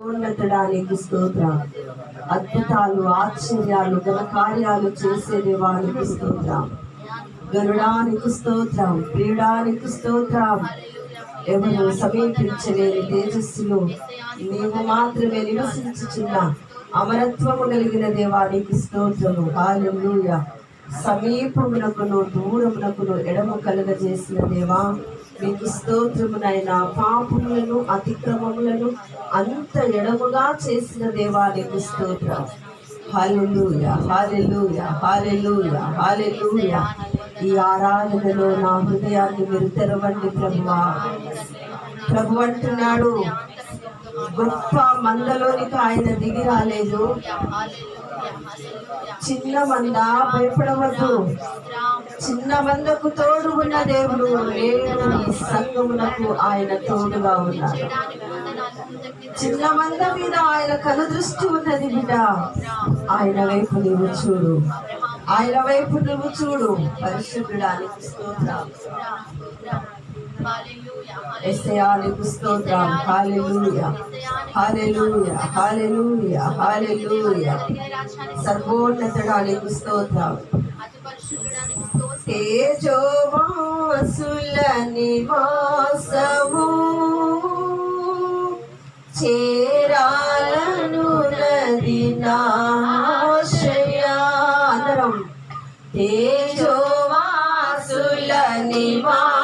ఉన్నతడానికి స్తోత్రం. అద్భుతాలు ఆశ్చర్యాలు ఘన కార్యాలు చేసే దేవానికి స్తోత్రం. గరుడానికి స్తోత్రం ప్రియుడానికి స్తోత్రం. ఎవరు సమీపించలేని తేజస్సులో నీవు మాత్రమే నివసించుచున్న అమరత్వము కలిగిన దేవానికి స్తోత్రము. కాలంలో సమీపమునకును దూరమునకును ఎడమ కలుగజేసిన దేవా మీకు స్తోత్రమునైనా పాపములను అతిక్రమములను అంత ఎడముగా చేసిన దేవానికి స్తోత్రం. హాలెలూయ హాలెలూయ హాలెలూయ హాలెలూయ ఈ ఆరాధనలో నా హృదయాన్ని మీరు తెరవండి ప్రభువా. ప్రభు అంటున్నాడు గొప్ప మందలోనికి ఆయన దిగి రాలేదు. చిన్న మంద భయపడవద్దు. చిన్న మందకు తోడు ఉన్న దేవుడు నేను ఈ సంఘమునకు ఆయన తోడుగా ఉన్నాడు. చిన్న మంద మీద ఆయన కనుదృష్టి ఉన్నది బిడ్డ. ఆయన వైపు నువ్వు చూడు. ఆయన వైపు నువ్వు చూడు. పరిశుద్ధుడానికి స్తోత్రం ఎస్ఐయానికి స్తోత్రం హాలెలూయా హాలెలూయా హాలెలూయా హాలెలూయా సర్వోన్నతుడానికి స్తోత్రం. తేజోవాసుల నివాసము చేరాలను నది నాశయా అందరం తేజోవాసుల నివాసము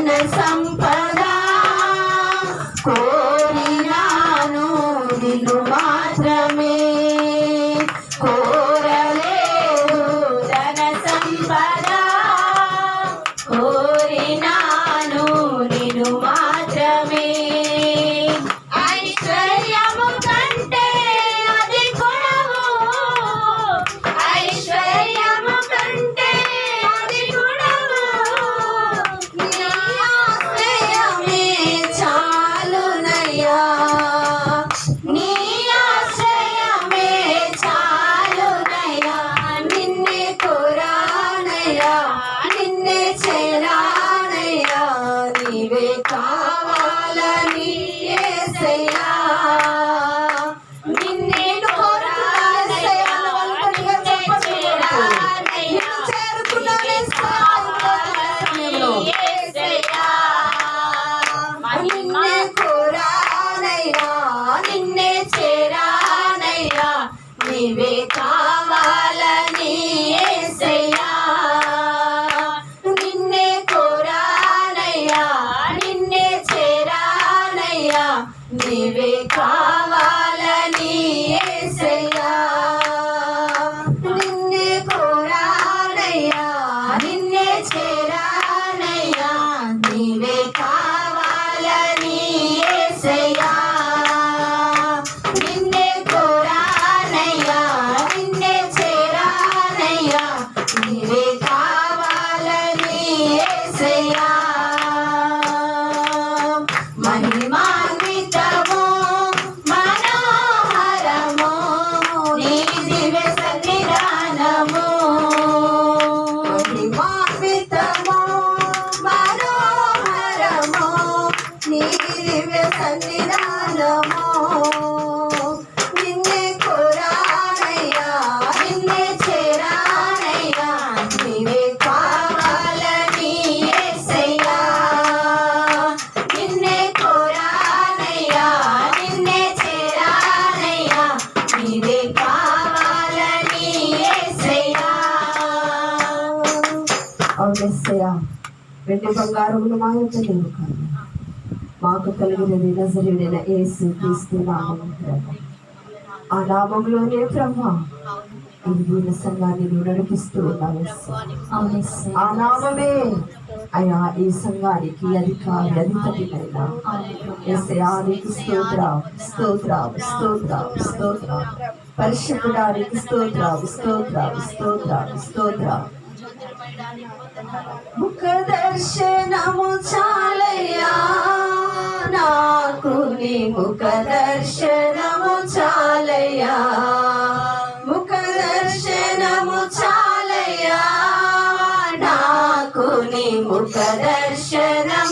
Nana Sam. నిన్నే చేరానయ్యా. నీవే కా వెండి బంగారములు మా యొక్క కాదు మాకు కలిగినది నజరుడైన యేసు క్రీస్తు నామం ఆ నామంలోనే బ్రహ్మ ఈ సంఘాన్ని నువ్వు నడిపిస్తూ ఉన్నావు ఆ నామమే అయా ఈ సంఘానికి అధికారి అధిపతినైనా ఏసయానికి స్తోత్ర స్తోత్ర స్తోత్ర స్తోత్రం. పరిశుద్ధడానికి స్తోత్ర స్తోత్ర స్తోత్ర స్తోత్రం. ముఖ దర్శనము చాలయ్యా. నాకు నీ ముఖ దర్శనము చాలయ్యా. ముఖ దర్శనము చాలయ్యా. నాకు నీ ముఖ దర్శనము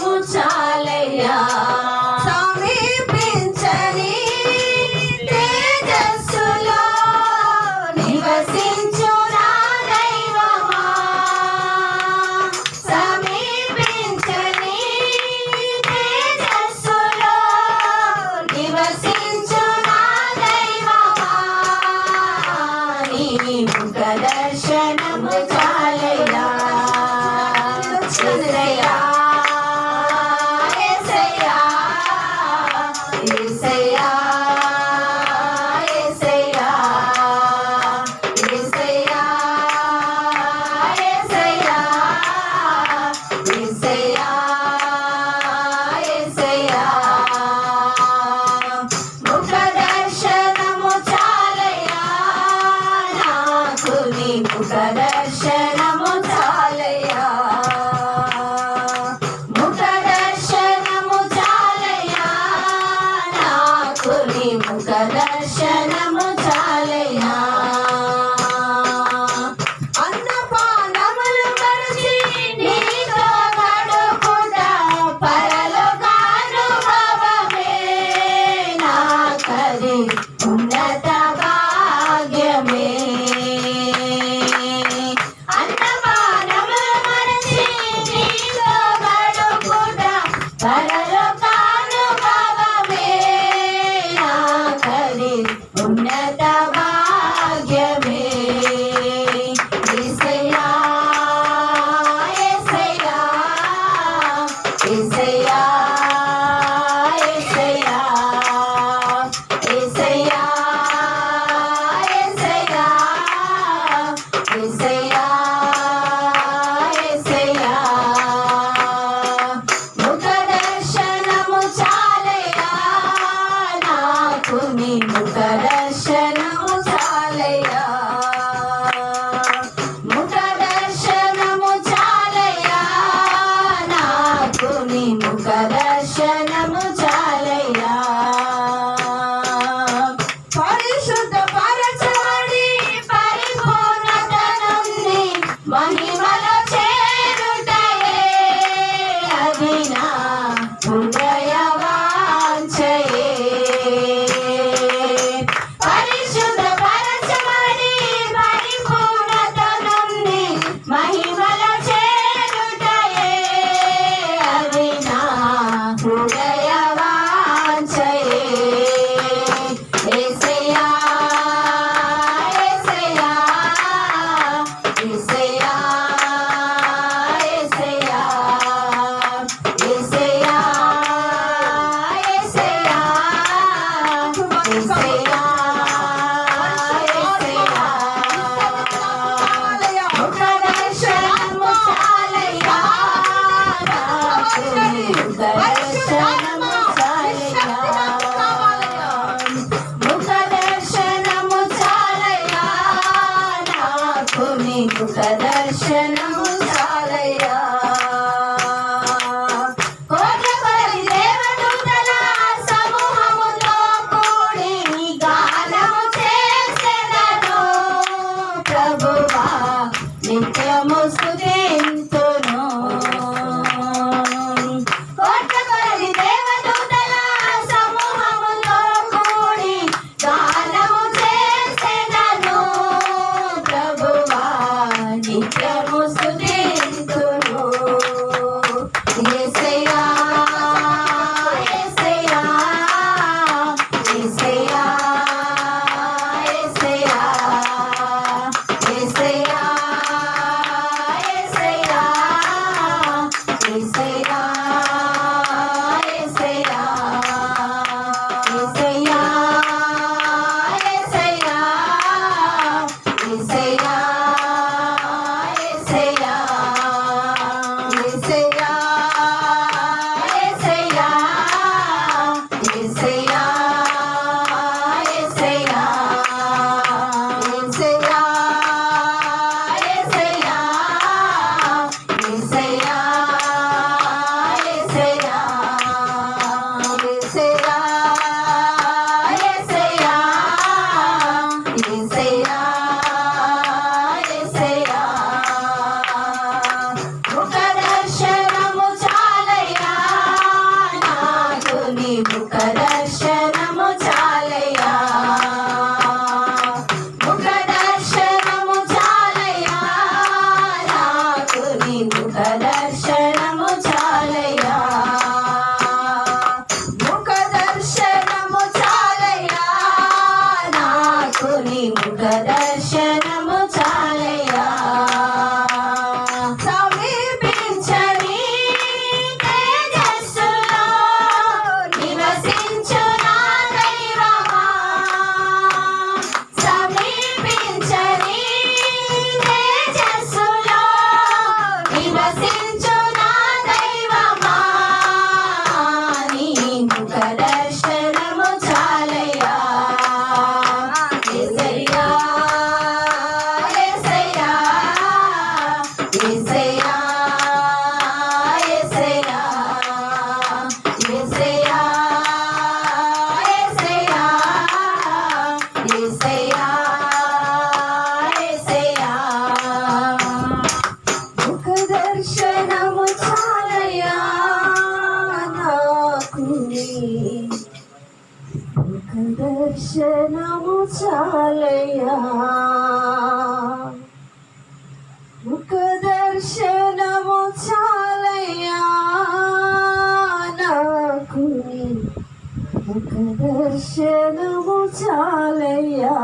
చాలయ్యా.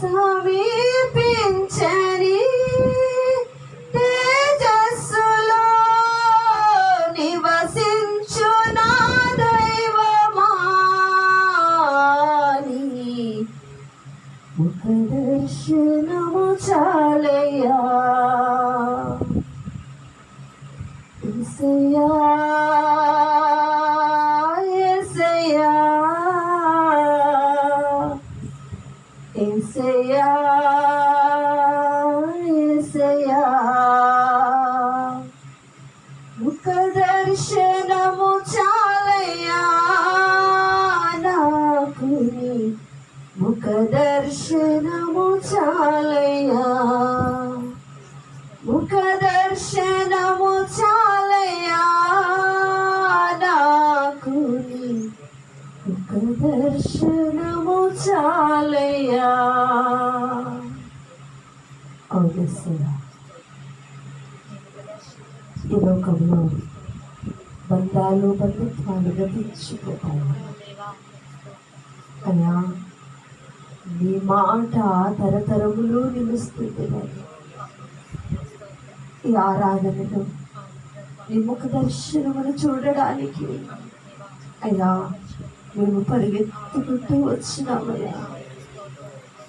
సమీపించని తేజస్సులో నివసించు నా దైవమా నీ? దర్శనము చాలయ్యా. Enseñar. చాలయ్యా oh, ఈ లోకంలో బంధాలు బంధుత్వాలు గతించిపోతాయి అయ్యా నీ మాట తరతరములు నిలుస్తుంది ఈ ఆరాధనలు నీ ముఖ దర్శనమును చూడడానికి. అయ్యా మేము పరిగెత్తుకుంటూ వచ్చినామయ్యా.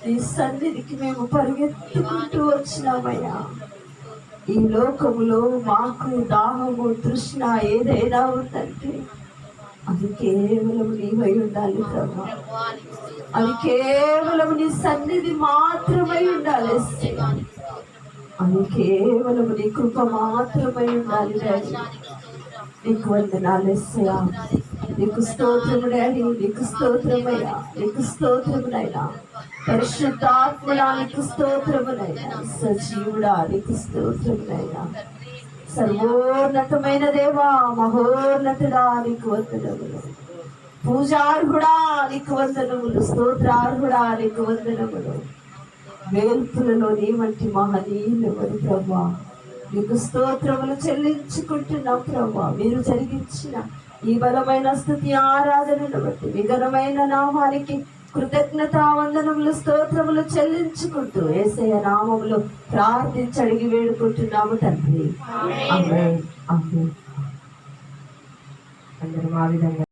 నీ సన్నిధికి మేము పరిగెత్తుకుంటూ వచ్చినామయ్యా. ఈ లోకములో మాకు దాహము తృష్ణ ఏదైనా ఉందంటే అది కేవలం నీవై ఉండాలి ప్రభా. అది కేవలం నీ సన్నిధి మాత్రమై ఉండాలి. అది కేవలం నీ కృప మాత్రమై ఉండాలి నీకు వందనాలు నీకు స్తోత్రము నీకు స్తోత్రమయ్యా. నీకు స్తోత్రమునైనా పరిశుద్ధాత్మడా నీకు స్తోత్రమునైనా సజీవుడా నీకు స్తోత్రమునైనా సర్వోన్నతమైన దేవా మహోన్నతుడా నీకు వందనములు. పూజార్హుడా నీకు వందనములు స్తోత్రార్హుడా నీకు వందనములు. వేల్పులలో నీ వంటి మహనీయులెవరు ప్రభా? నీకు స్తోత్రములు చెల్లించుకుంటున్నాం ప్రభా. మీరు జరిగించిన ఈ బలమైన స్థుతి ఆరాధనను బట్టి విఘనమైన నామానికి కృతజ్ఞత వందనములు స్తోత్రములు చెల్లించుకుంటూ ఏసయ నామములు ప్రార్థించి అడిగి వేడుకుంటున్నాము తండ్రి. అందరం ఆ విధంగా